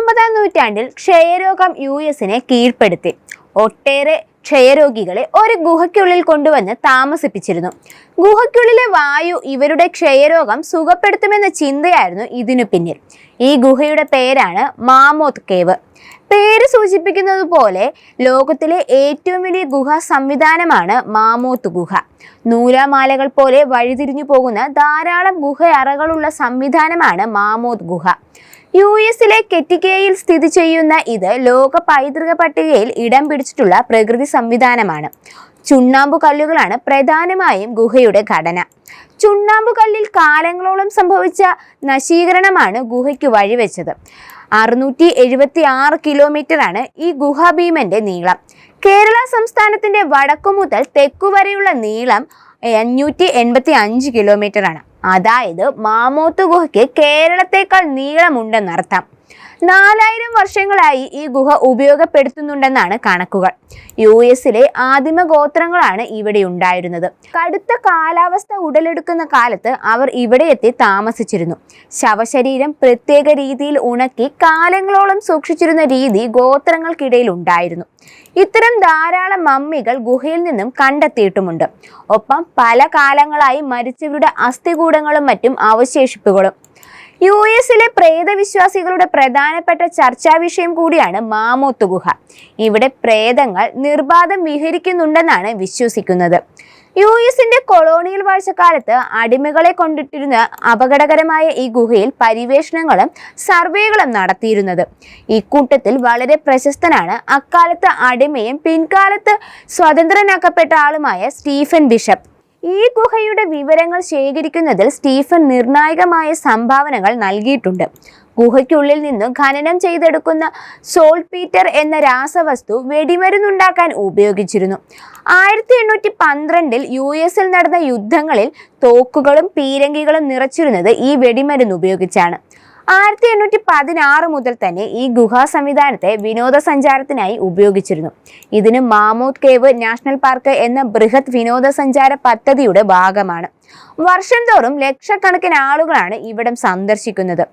പത്തൊമ്പതാം നൂറ്റാണ്ടിൽ ക്ഷയരോഗം യു എസിനെ കീഴ്പ്പെടുത്തി. ഒട്ടേറെ ക്ഷയരോഗികളെ ഒരു ഗുഹയ്ക്കുള്ളിൽ കൊണ്ടുവന്ന് താമസിപ്പിച്ചിരുന്നു. ഗുഹയ്ക്കുള്ളിലെ വായു ഇവരുടെ ക്ഷയരോഗം സുഖപ്പെടുത്തുമെന്ന ചിന്തയായിരുന്നു ഇതിനു പിന്നിൽ. ഈ ഗുഹയുടെ പേരാണ് മാമോത്ത് കേവ്. പേര് സൂചിപ്പിക്കുന്നത് പോലെ ലോകത്തിലെ ഏറ്റവും വലിയ ഗുഹ സംവിധാനമാണ് മാമോത്ത് ഗുഹ. നൂലാമാലകൾ പോലെ വഴിതിരിഞ്ഞു പോകുന്ന ധാരാളം ഗുഹയറകളുള്ള സംവിധാനമാണ് മാമോത്ത് ഗുഹ. യു എസിലെ കെറ്റിക്കയിൽ സ്ഥിതി ചെയ്യുന്ന ഇത് ലോക പൈതൃക പട്ടികയിൽ ഇടം പിടിച്ചിട്ടുള്ള പ്രകൃതി സംവിധാനമാണ്. ചുണ്ണാമ്പു കല്ലുകളാണ് പ്രധാനമായും ഗുഹയുടെ ഘടന. ചുണ്ണാമ്പു കല്ലിൽ കാലങ്ങളോളം സംഭവിച്ച നശീകരണമാണ് ഗുഹയ്ക്ക് വഴിവെച്ചത്. അറുന്നൂറ്റി എഴുപത്തി ആറ് കിലോമീറ്ററാണ് ഈ ഗുഹാഭീമന്റെ നീളം. കേരള സംസ്ഥാനത്തിന്റെ വടക്കു മുതൽ തെക്കു വരെയുള്ള നീളം അഞ്ഞൂറ്റി എൺപത്തി അഞ്ച് കിലോമീറ്റർ ആണ് അതായത് മാമോത്ത് ഗുഹയ്ക്ക് കേരളത്തെക്കാൾ നീളമുണ്ടെന്നർത്ഥം. നാലായിരം വർഷങ്ങളായി ഈ ഗുഹ ഉപയോഗപ്പെടുത്തുന്നുണ്ടെന്നാണ് കണക്കുകൾ. യു എസിലെ ആദിമ ഗോത്രങ്ങളാണ് ഇവിടെ ഉണ്ടായിരുന്നത്. കടുത്ത കാലാവസ്ഥ ഉടലെടുക്കുന്ന കാലത്ത് അവർ ഇവിടെ എത്തി താമസിച്ചിരുന്നു. ശവശരീരം പ്രത്യേക രീതിയിൽ ഉണക്കി കാലങ്ങളോളം സൂക്ഷിച്ചിരുന്ന രീതി ഗോത്രങ്ങൾക്കിടയിൽ ഉണ്ടായിരുന്നു. ഇത്തരം ധാരാളം മമ്മികൾ ഗുഹയിൽ നിന്നും കണ്ടെത്തിയിട്ടുമുണ്ട്. ഒപ്പം പല കാലങ്ങളായി മരിച്ചവരുടെ അസ്ഥികൂടങ്ങളും മറ്റും അവശേഷിപ്പുകളും യു എസിലെ പ്രേതവിശ്വാസികളുടെ പ്രധാനപ്പെട്ട ചർച്ചാ വിഷയം കൂടിയാണ് മാമോത്ത് ഗുഹ. ഇവിടെ പ്രേതങ്ങൾ നിർബാധം വിഹരിക്കുന്നുണ്ടെന്നാണ് വിശ്വസിക്കുന്നത്. യു എസിന്റെ കൊളോണിയൽ വാഴ്ചക്കാലത്ത് അടിമകളെ കൊണ്ടിട്ടിരുന്ന അപകടകരമായ ഈ ഗുഹയിൽ പരിവേഷണങ്ങളും സർവേകളും നടത്തിയിരുന്നത്. ഇക്കൂട്ടത്തിൽ വളരെ പ്രശസ്തനാണ് അക്കാലത്ത് അടിമയും പിൻകാലത്ത് സ്വതന്ത്രനാക്കപ്പെട്ട ആളുമായ സ്റ്റീഫൻ ബിഷപ്പ്. ഈ ഗുഹയുടെ വിവരങ്ങൾ ശേഖരിക്കുന്നതിൽ സ്റ്റീഫൻ നിർണായകമായ സംഭാവനകൾ നൽകിയിട്ടുണ്ട്. ഗുഹയ്ക്കുള്ളിൽ നിന്നും ഖനനം ചെയ്തെടുക്കുന്ന സോൾട്ട് പീറ്റർ എന്ന രാസവസ്തു വെടിമരുന്നുണ്ടാക്കാൻ ഉപയോഗിച്ചിരുന്നു. ആയിരത്തി എണ്ണൂറ്റി പന്ത്രണ്ടിൽ യു എസിൽ നടന്ന യുദ്ധങ്ങളിൽ തോക്കുകളും പീരങ്കികളും നിറച്ചിരുന്നത് ഈ വെടിമരുന്ന് ഉപയോഗിച്ചാണ്. ആയിരത്തി എണ്ണൂറ്റി പതിനാറ് മുതൽ തന്നെ ഈ ഗുഹാ സംവിധാനത്തെ വിനോദസഞ്ചാരത്തിനായി ഉപയോഗിച്ചിരുന്നു. ഇതിന് മാമൂത്ത് കേവ് നാഷണൽ പാർക്ക് എന്ന ബൃഹത് വിനോദസഞ്ചാര പദ്ധതിയുടെ ഭാഗമാണ്. വർഷം തോറും ലക്ഷക്കണക്കിന് ആളുകളാണ് ഇവിടം സന്ദർശിക്കുന്നത്.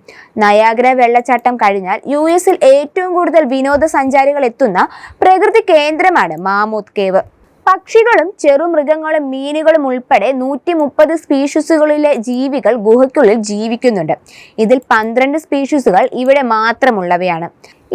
നയാഗ്ര വെള്ളച്ചാട്ടം കഴിഞ്ഞാൽ യു എസിൽ ഏറ്റവും കൂടുതൽ വിനോദസഞ്ചാരികൾ എത്തുന്ന പ്രകൃതി കേന്ദ്രമാണ് മാമൂത്ത് കേവ്. പക്ഷികളും ചെറുമൃഗങ്ങളും മീനുകളും ഉൾപ്പെടെ നൂറ്റി മുപ്പത് സ്പീഷീസുകളിലെ ജീവികൾ ഗുഹയ്ക്കുള്ളിൽ ജീവിക്കുന്നുണ്ട്. ഇതിൽ പന്ത്രണ്ട് സ്പീഷീസുകൾ ഇവിടെ മാത്രമുള്ളവയാണ്.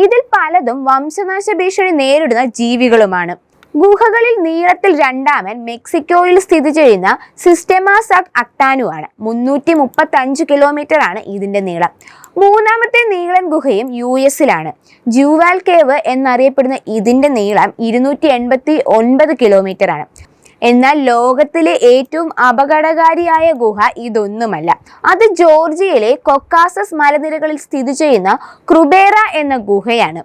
ഇതിൽ പലതും വംശനാശ ഭീഷണി നേരിടുന്ന ജീവികളുമാണ്. ഗുഹകളിൽ നീളത്തിൽ രണ്ടാമൻ മെക്സിക്കോയിൽ സ്ഥിതി ചെയ്യുന്ന സിസ്റ്റമാസക് അക്ടാനു ആണ് മുന്നൂറ്റി മുപ്പത്തി അഞ്ച് കിലോമീറ്റർ ആണ് ഇതിന്റെ നീളം. മൂന്നാമത്തെ നീളൻ ഗുഹയും യു എസിലാണ് ജൂവാൽ കേവ് എന്നറിയപ്പെടുന്ന ഇതിന്റെ നീളം ഇരുന്നൂറ്റി എൺപത്തി ഒൻപത് കിലോമീറ്റർ ആണ് എന്നാൽ ലോകത്തിലെ ഏറ്റവും അപകടകാരിയായ ഗുഹ ഇതൊന്നുമല്ല. അത് ജോർജിയയിലെ കൊക്കാസസ് മലനിരകളിൽ സ്ഥിതി ചെയ്യുന്ന ക്രുബേറ എന്ന ഗുഹയാണ്.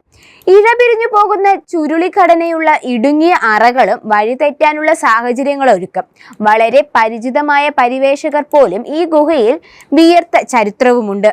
ഇഴപിരിഞ്ഞു പോകുന്ന ചുരുളിഘടനയുള്ള ഇടുങ്ങിയ അറകളും വഴിതെറ്റാനുള്ള സാഹചര്യങ്ങൾ ഒരുക്കും വളരെ പരിചിതമായ പരിവേഷകർ പോലും ഈ ഗുഹയിൽ വിയർത്ത ചരിത്രവുമുണ്ട്.